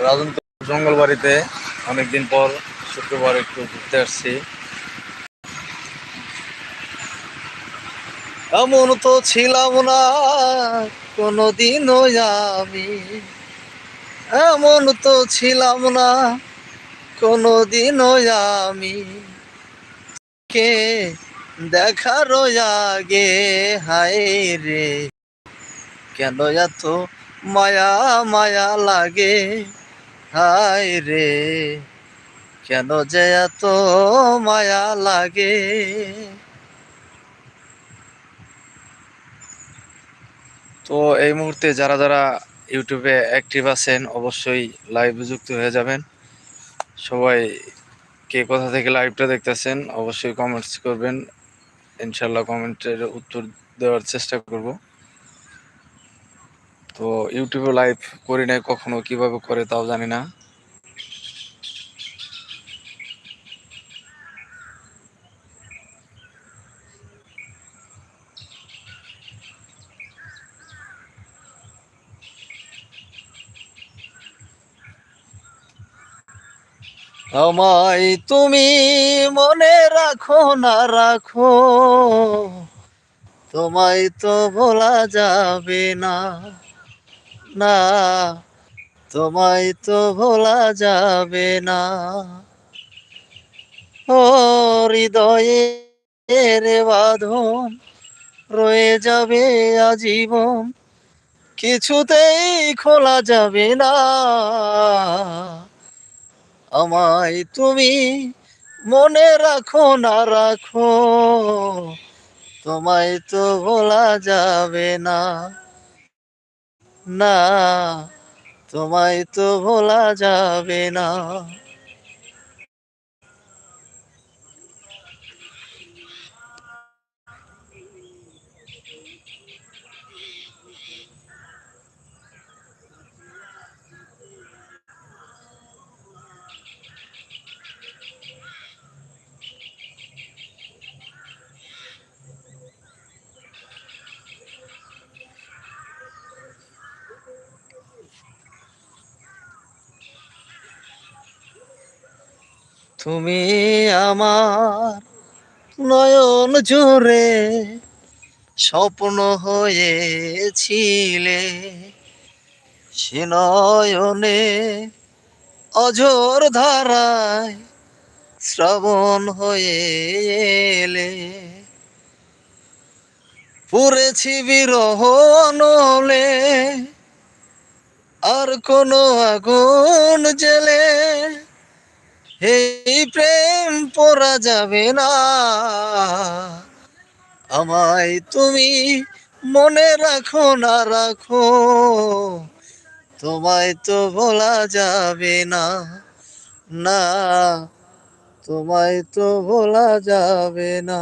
রাজনপুর জঙ্গলবাড়িতে অনেকদিন পর শুক্রবার একটু ঘুরতে আসছি। এমন তো ছিলাম না, কোনোদিনও আমি। এমন তো ছিলাম না, কোনোদিনও আমি। কে দেখার আগে, হায় রে। কেন এত মায়া মায়া লাগে? হায় রে, কেন যে এত মায়া লাগে? তো এই মুহূর্তে যারা যারা ইউটিউবে অ্যাক্টিভ আছেন, অবশ্যই লাইভে যুক্ত হয়ে যাবেন। সবাই কে কোথা থেকে লাইভটা দেখতেছেন, অবশ্যই কমেন্টস করবেন। ইনশাল্লাহ কমেন্টের উত্তর দেওয়ার চেষ্টা করব। তো ইউটিউবে লাইভ করি নাই, কখনো কীভাবে করে তাও জানি না। আমায় তুমি মনে রাখো না রাখো, তোমায় তো বলা যাবে না। না, তোমায় তো ভোলা যাবে না। ও রে বাঁধন রয়ে যাবে আজীবন, কিছুতেই খোলা যাবে না। আমায় তুমি মনে রাখো না রাখো, তোমায় তো ভোলা যাবে না। না তোমায় তো ভোলা যাবে না। তুমি আমার নয়ন জোরে স্বপ্ন হয়েছিলে। সে নয়নে অঝোর ধারায় শ্রবণ হয়ে এলে পড়েছি বিরহ নলে আর কোনো আগুন জেলে এই প্রেম পরা যাবে না। আমায় তুমি মনে রাখো না রাখো, তোমায় তো বলা যাবে না। না, তোমায় তো বলা যাবে না।